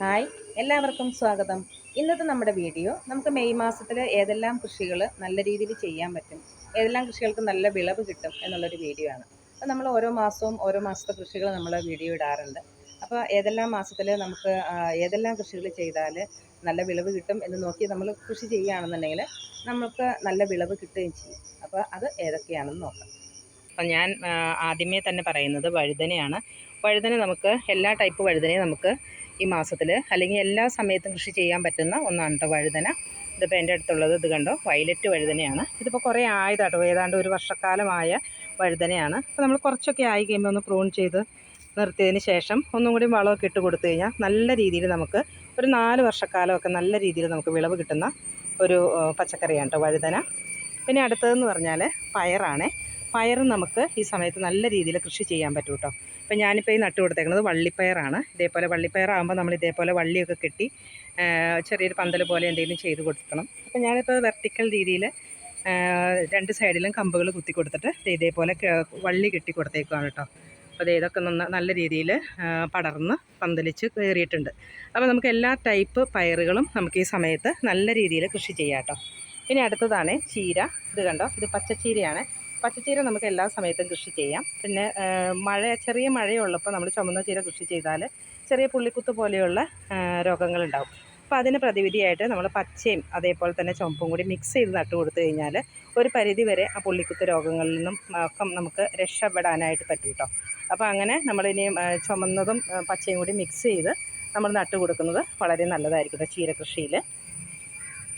Hi എല്ലാവർക്കും സ്വാഗതം. ഇന്നത്തെ നമ്മുടെ വീഡിയോ നമുക്ക് മെയ് മാസത്തിൽ ഏതെല്ലാം കൃഷികൾ നല്ല രീതിയിൽ ചെയ്യാൻ പറ്റും ഏതെല്ലാം കൃഷികൾക്ക് നല്ല വിളവ് കിട്ടും എന്നുള്ളൊരു വീഡിയോ ആണ്. അപ്പോൾ നമ്മൾ ഓരോ മാസവും ഓരോ മാസത്തെ കൃഷികൾ നമ്മൾ വീഡിയോ ഇടാറുണ്ട്. അപ്പോൾ ഏതെല്ലാം മാസത്തിൽ നമുക്ക് ഏതെല്ലാം കൃഷികൾ ചെയ്താൽ നല്ല വിളവ് കിട്ടും എന്ന് നോക്കി നമ്മൾ കൃഷി ചെയ്യുകയാണെന്നുണ്ടെങ്കിൽ നമുക്ക് നല്ല വിളവ് കിട്ടുകയും ചെയ്യും. അപ്പോൾ അത് ഏതൊക്കെയാണെന്ന് നോക്കാം. അപ്പം ഞാൻ ആദ്യമേ തന്നെ പറയുന്നത് വഴുതനയാണ്. വഴുതന നമുക്ക് എല്ലാ ടൈപ്പ് വഴുതനയും നമുക്ക് ഈ മാസത്തിൽ അല്ലെങ്കിൽ എല്ലാ സമയത്തും കൃഷി ചെയ്യാൻ പറ്റുന്ന ഒന്നാണ് കേട്ടോ വഴുതന. ഇതിപ്പോൾ എന്റെ അടുത്തുള്ളത് ഇത് കണ്ടോ? വയലറ്റ് വഴുതനയാണ്. ഇതിപ്പോൾ കുറേ ആയതാട്ടോ. ഏതാണ്ട് ഒരു വർഷക്കാലമായ വഴുതനയാണ്. അപ്പോൾ നമ്മൾ കുറച്ചൊക്കെ ആയി കഴിയുമ്പോൾ ഒന്ന് പ്രൂൺ ചെയ്ത് നിർത്തിയതിന് ശേഷം ഒന്നും കൂടി വളമൊക്കെ ഇട്ട് കൊടുത്തു കഴിഞ്ഞാൽ നല്ല രീതിയിൽ നമുക്ക് ഒരു നാല് വർഷക്കാലമൊക്കെ നല്ല രീതിയിൽ നമുക്ക് വിളവ് കിട്ടുന്ന ഒരു പച്ചക്കറിയാണ് കേട്ടോ വഴുതന. പിന്നെ അടുത്തതെന്ന് പറഞ്ഞാൽ പയറാണേ. പയർ നമുക്ക് ഈ സമയത്ത് നല്ല രീതിയിൽ കൃഷി ചെയ്യാൻ പറ്റും കേട്ടോ. ഇപ്പം ഞാനിപ്പോൾ ഈ നട്ടു കൊടുത്തേക്കുന്നത് വള്ളിപ്പയറാണ്. ഇതേപോലെ വള്ളിപ്പയറാകുമ്പോൾ നമ്മൾ ഇതേപോലെ വള്ളിയൊക്കെ കെട്ടി ചെറിയൊരു പന്തൽ പോലെ എന്തെങ്കിലും ചെയ്ത് കൊടുക്കണം. അപ്പം ഞാനിപ്പോൾ വെർട്ടിക്കൽ രീതിയിൽ രണ്ട് സൈഡിലും കമ്പുകൾ കുത്തി കൊടുത്തിട്ട് ഇതേപോലെ വള്ളി കെട്ടി കൊടുത്തേക്കുവാണ് കേട്ടോ. അപ്പോൾ ഇതൊക്കെ നന്ന നല്ല രീതിയിൽ പടർന്ന് പന്തലിച്ച് കയറിയിട്ടുണ്ട്. അപ്പോൾ നമുക്ക് എല്ലാ ടൈപ്പ് പയറുകളും നമുക്ക് ഈ സമയത്ത് നല്ല രീതിയിൽ കൃഷി ചെയ്യാം കേട്ടോ. ഇനി അടുത്തതാണ് ചീര. ഇത് കണ്ടോ? ഇത് പച്ചച്ചീരയാണ്. പച്ചച്ചീര നമുക്ക് എല്ലാ സമയത്തും കൃഷി ചെയ്യാം. പിന്നെ മഴ ചെറിയ മഴയുള്ളപ്പോൾ നമ്മൾ ചുമന്ന ചീര കൃഷി ചെയ്താൽ ചെറിയ പുള്ളിക്കുത്ത് പോലെയുള്ള രോഗങ്ങളുണ്ടാവും. അപ്പോൾ അതിന് പ്രതിവിധിയായിട്ട് നമ്മൾ പച്ചയും അതേപോലെ തന്നെ ചുമപ്പും കൂടി മിക്സ് ചെയ്ത് നട്ടു കൊടുത്തു കഴിഞ്ഞാൽ ഒരു പരിധി വരെ ആ പുള്ളിക്കുത്ത് രോഗങ്ങളിൽ നിന്നും ഒക്കെ നമുക്ക് രക്ഷപ്പെടാനായിട്ട് പറ്റും കേട്ടോ അപ്പോൾ അങ്ങനെ നമ്മളിനി ആ, ചുമന്നതും പച്ചയും കൂടി മിക്സ് ചെയ്ത് നമ്മൾ നട്ടു കൊടുക്കുന്നത് വളരെ നല്ലതായിരിക്കും ചീര കൃഷിയിൽ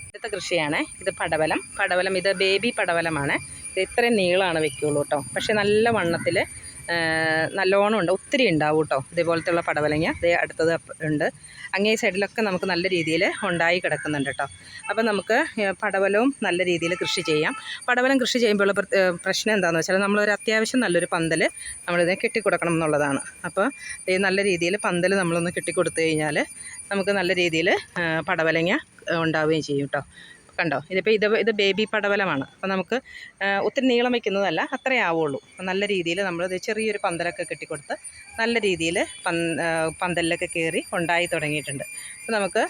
അടുത്ത കൃഷിയാണ് ഇത് പടവലം. പടവലം ഇത് ബേബി പടവലമാണ്. ഇത്രയും നീളമാണ് വെക്കുള്ളൂ കേട്ടോ പക്ഷേ നല്ല വണ്ണത്തിൽ നല്ലോണം ഉണ്ട്. ഒത്തിരി ഉണ്ടാവും കേട്ടോ ഇതേപോലത്തെയുള്ള പടവലങ്ങ. ഇതേ അടുത്തത് ഉണ്ട്. അങ്ങേ സൈഡിലൊക്കെ നമുക്ക് നല്ല രീതിയിൽ ഉണ്ടായി കിടക്കുന്നുണ്ട് കേട്ടോ അപ്പോൾ നമുക്ക് പടവലവും നല്ല രീതിയിൽ കൃഷി ചെയ്യാം. പടവലം കൃഷി ചെയ്യുമ്പോഴുള്ള പ്രശ്നം എന്താണെന്ന് വെച്ചാൽ നമ്മളൊരു അത്യാവശ്യം നല്ലൊരു പന്തൽ നമ്മളിതിനെ കെട്ടിക്കൊടുക്കണം എന്നുള്ളതാണ്. അപ്പോൾ ഈ നല്ല രീതിയിൽ പന്തൽ നമ്മളൊന്ന് കെട്ടിക്കൊടുത്തു കഴിഞ്ഞാൽ നമുക്ക് നല്ല രീതിയിൽ പടവലങ്ങ ഉണ്ടാവുകയും ചെയ്യും കേട്ടോ കണ്ടോ? ഇതിപ്പോൾ ഇത് ഇത് ബേബി പടവലമാണ്. അപ്പോൾ നമുക്ക് ഒത്തിരി നീളം വയ്ക്കുന്നതല്ല അത്രേ ആവുള്ളൂ. നല്ല രീതിയിൽ നമ്മൾ ചെറിയൊരു പന്തലൊക്കെ കെട്ടിക്കൊടുത്ത് നല്ല രീതിയിൽ പന്തലിലൊക്കെ കയറി ഉണ്ടായി തുടങ്ങിയിട്ടുണ്ട്. അപ്പോൾ നമുക്ക്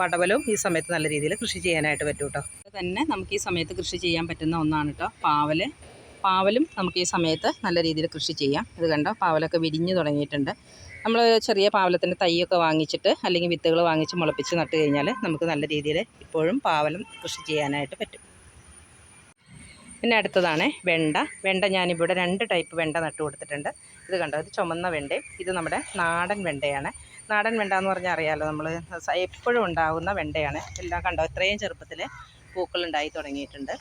പടവലും ഈ സമയത്ത് നല്ല രീതിയിൽ കൃഷി ചെയ്യാനായിട്ട് പറ്റും കേട്ടോ. തന്നെ നമുക്ക് ഈ സമയത്ത് കൃഷി ചെയ്യാൻ പറ്റുന്ന ഒന്നാണ് കേട്ടോ പാവൽ പാവലും നമുക്ക് ഈ സമയത്ത് നല്ല രീതിയിൽ കൃഷി ചെയ്യാം. ഇത് കണ്ടോ? പാവലൊക്കെ വിരിഞ്ഞു തുടങ്ങിയിട്ടുണ്ട്. നമ്മൾ ചെറിയ പാവലത്തിന്റെ തൈയൊക്കെ വാങ്ങിച്ചിട്ട് അല്ലെങ്കിൽ വിത്തുകൾ വാങ്ങിച്ച് മുളപ്പിച്ച് നട്ട് കഴിഞ്ഞാൽ നമുക്ക് നല്ല രീതിയിൽ ഇപ്പോഴും പാവലം കൃഷി ചെയ്യാനായിട്ട് പറ്റും. പിന്നെ അടുത്തതാണ് വെണ്ട. വെണ്ട ഞാനിവിടെ രണ്ട് ടൈപ്പ് വെണ്ട നട്ട് കൊടുത്തിട്ടുണ്ട്. ഇത് കണ്ടോ? ഇത് ചുമന്ന വെണ്ടയും ഇത് നമ്മുടെ നാടൻ വെണ്ടയാണ്. നാടൻ വെണ്ട എന്ന് പറഞ്ഞാൽ അറിയാമല്ലോ നമ്മൾ എപ്പോഴും ഉണ്ടാകുന്ന വെണ്ടയാണ്. എല്ലാം കണ്ടോ? ഇത്രയും ചെറുപ്പത്തിൽ പൂക്കളുണ്ടായി തുടങ്ങിയിട്ടുണ്ട്.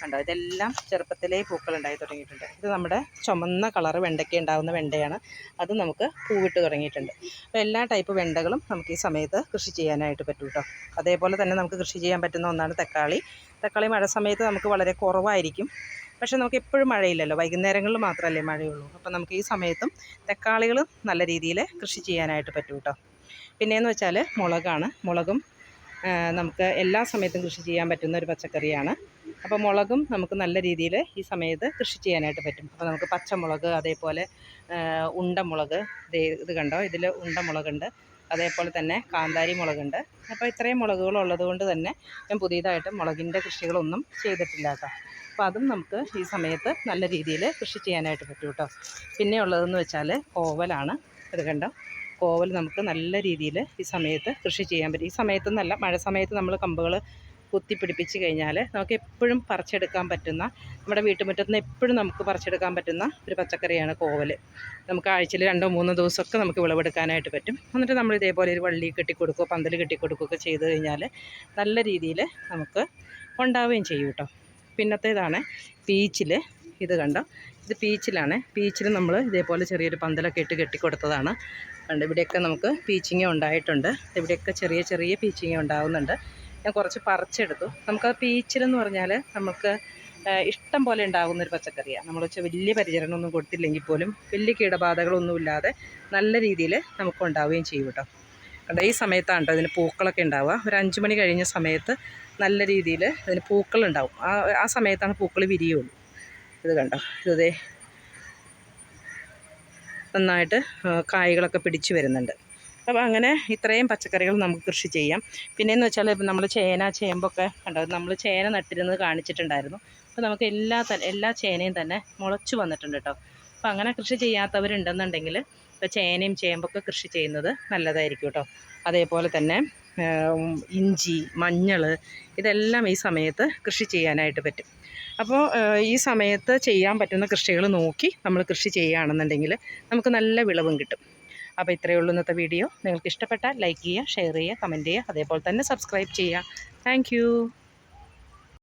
കണ്ടോ? ഇതെല്ലാം ചെറുപ്പത്തിലേ പൂക്കളുണ്ടായി തുടങ്ങിയിട്ടുണ്ട്. ഇത് നമ്മുടെ ചുമന്ന കളറ് വെണ്ടയ്ക്ക ഉണ്ടാകുന്ന വെണ്ടയാണ്. അത് നമുക്ക് പൂവിട്ട് തുടങ്ങിയിട്ടുണ്ട്. അപ്പോൾ എല്ലാ ടൈപ്പ് വെണ്ടകളും നമുക്ക് ഈ സമയത്ത് കൃഷി ചെയ്യാനായിട്ട് പറ്റും കേട്ടോ അതേപോലെ തന്നെ നമുക്ക് കൃഷി ചെയ്യാൻ പറ്റുന്ന ഒന്നാണ് തക്കാളി. തക്കാളി മഴ സമയത്ത് നമുക്ക് വളരെ കുറവായിരിക്കും. പക്ഷേ നമുക്ക് എപ്പോഴും മഴയില്ലല്ലോ. വൈകുന്നേരങ്ങളിൽ മാത്രമല്ലേ മഴയുള്ളൂ. അപ്പോൾ നമുക്ക് ഈ സമയത്തും തക്കാളികൾ നല്ല രീതിയിൽ കൃഷി ചെയ്യാനായിട്ട് പറ്റും കേട്ടോ പിന്നെയെന്ന് വെച്ചാൽ മുളകാണ്. മുളകും നമുക്ക് എല്ലാ സമയത്തും കൃഷി ചെയ്യാൻ പറ്റുന്ന ഒരു പച്ചക്കറിയാണ്. അപ്പോൾ മുളകും നമുക്ക് നല്ല രീതിയിൽ ഈ സമയത്ത് കൃഷി ചെയ്യാനായിട്ട് പറ്റും. അപ്പോൾ നമുക്ക് പച്ചമുളക് അതേപോലെ ഉണ്ടമുളക് ഇത് കണ്ടോ? ഇതിൽ ഉണ്ടമുളകുണ്ട്. അതേപോലെ തന്നെ കാന്താരി മുളകുണ്ട്. അപ്പോൾ ഇത്രയും മുളകുകൾ ഉള്ളതുകൊണ്ട് തന്നെ ഞാൻ പുതിയതായിട്ട് മുളകിന്റെ കൃഷികളൊന്നും ചെയ്തിട്ടില്ല കേട്ടോ. അപ്പോൾ അതും നമുക്ക് ഈ സമയത്ത് നല്ല രീതിയിൽ കൃഷി ചെയ്യാനായിട്ട് പറ്റും കേട്ടോ. പിന്നെ ഉള്ളതെന്ന് വെച്ചാൽ കോവലാണ് ഇത് കണ്ടോ? കോവൽ നമുക്ക് നല്ല രീതിയിൽ ഈ സമയത്ത് കൃഷി ചെയ്യാൻ പറ്റും. ഈ സമയത്ത് നല്ല മഴ സമയത്ത് നമ്മൾ കമ്പുകൾ കുത്തിപ്പിടിപ്പിച്ച് കഴിഞ്ഞാൽ നമുക്ക് എപ്പോഴും പറിച്ചെടുക്കാൻ പറ്റുന്ന നമ്മുടെ വീട്ടുമുറ്റത്ത് നിന്ന് എപ്പോഴും നമുക്ക് പറിച്ചെടുക്കാൻ പറ്റുന്ന ഒരു പച്ചക്കറിയാണ് കോവൽ. നമുക്ക് ആഴ്ചയിൽ രണ്ടോ മൂന്നോ ദിവസമൊക്കെ നമുക്ക് വിളവെടുക്കാനായിട്ട് പറ്റും. എന്നിട്ട് നമ്മൾ ഇതേപോലെ ഒരു വള്ളി കെട്ടിക്കൊടുക്കുകയോ പന്തൽ കെട്ടിക്കൊടുക്കുകയൊക്കെ ചെയ്ത് കഴിഞ്ഞാൽ നല്ല രീതിയിൽ നമുക്ക് ഉണ്ടാവുകയും ചെയ്യും കേട്ടോ. പിന്നത്തേതാണ് പീച്ചിൽ ഇത് കണ്ടോ? ഇത് പീച്ചിലാണ് പീച്ചിൽ നമ്മൾ ഇതേപോലെ ചെറിയൊരു പന്തലൊക്കെ ഇട്ട് കെട്ടിക്കൊടുത്തതാണ്. കണ്ട്? ഇവിടെയൊക്കെ നമുക്ക് പീച്ചിങ്ങ ഉണ്ടായിട്ടുണ്ട്. ഇവിടെയൊക്കെ ചെറിയ ചെറിയ പീച്ചിങ്ങ ഉണ്ടാകുന്നുണ്ട് ഞാൻ കുറച്ച് പറിച്ചെടുത്തു. നമുക്ക് പീച്ചിലെന്ന് പറഞ്ഞാൽ നമുക്ക് ഇഷ്ടം പോലെ ഉണ്ടാകുന്നൊരു പച്ചക്കറിയാണ്. നമ്മൾ വെച്ചാൽ വലിയ പരിചരണമൊന്നും കൊടുത്തില്ലെങ്കിൽ പോലും വലിയ കീടബാധകളൊന്നുമില്ലാതെ നല്ല രീതിയിൽ നമുക്ക് ഉണ്ടാവുകയും ചെയ്യും കേട്ടോ. കണ്ടോ? ഈ സമയത്താണ് കേട്ടോ ഇതിന് പൂക്കളൊക്കെ ഉണ്ടാവുക. ഒരു അഞ്ച് മണി കഴിഞ്ഞ സമയത്ത് നല്ല രീതിയിൽ ഇതിന് പൂക്കളുണ്ടാവും. ആ ആ സമയത്താണ് പൂക്കൾ വിരിയുള്ളൂ. ഇത് കണ്ടോ? ഇതേ നന്നായിട്ട് കായ്കളൊക്കെ പിടിച്ചു വരുന്നുണ്ട്. അപ്പോൾ അങ്ങനെ ഇത്രയും പച്ചക്കറികൾ നമുക്ക് കൃഷി ചെയ്യാം. പിന്നെയെന്ന് വെച്ചാൽ ഇപ്പം നമ്മൾ ചേന ചേമ്പൊക്കെ കണ്ടോ? നമ്മൾ ചേന നട്ടിരുന്നത് കാണിച്ചിട്ടുണ്ടായിരുന്നു. അപ്പോൾ നമുക്ക് എല്ലാ എല്ലാ ചേനയും തന്നെ മുളച്ചു വന്നിട്ടുണ്ട് കേട്ടോ അപ്പോൾ അങ്ങനെ കൃഷി ചെയ്യാത്തവരുണ്ടെന്നുണ്ടെങ്കിൽ ഇപ്പോൾ ചേനയും ചേമ്പൊക്കെ കൃഷി ചെയ്യുന്നത് നല്ലതായിരിക്കും കേട്ടോ അതേപോലെ തന്നെ ഇഞ്ചി മഞ്ഞൾ ഇതെല്ലാം ഈ സമയത്ത് കൃഷി ചെയ്യാനായിട്ട് പറ്റും. അപ്പോൾ ഈ സമയത്ത് ചെയ്യാൻ പറ്റുന്ന കൃഷികൾ നോക്കി നമ്മൾ കൃഷി ചെയ്യുകയാണെന്നുണ്ടെങ്കിൽ നമുക്ക് നല്ല വിളവും കിട്ടും. അപ്പോൾ ഇത്രയേ ഉള്ളൂ ഇന്നത്തെ വീഡിയോ. നിങ്ങൾക്ക് ഇഷ്ടപ്പെട്ടാൽ ലൈക്ക് ചെയ്യുക ഷെയർ ചെയ്യുക കമന്റ് ചെയ്യുക അതേപോലെ തന്നെ സബ്സ്ക്രൈബ് ചെയ്യുക. താങ്ക്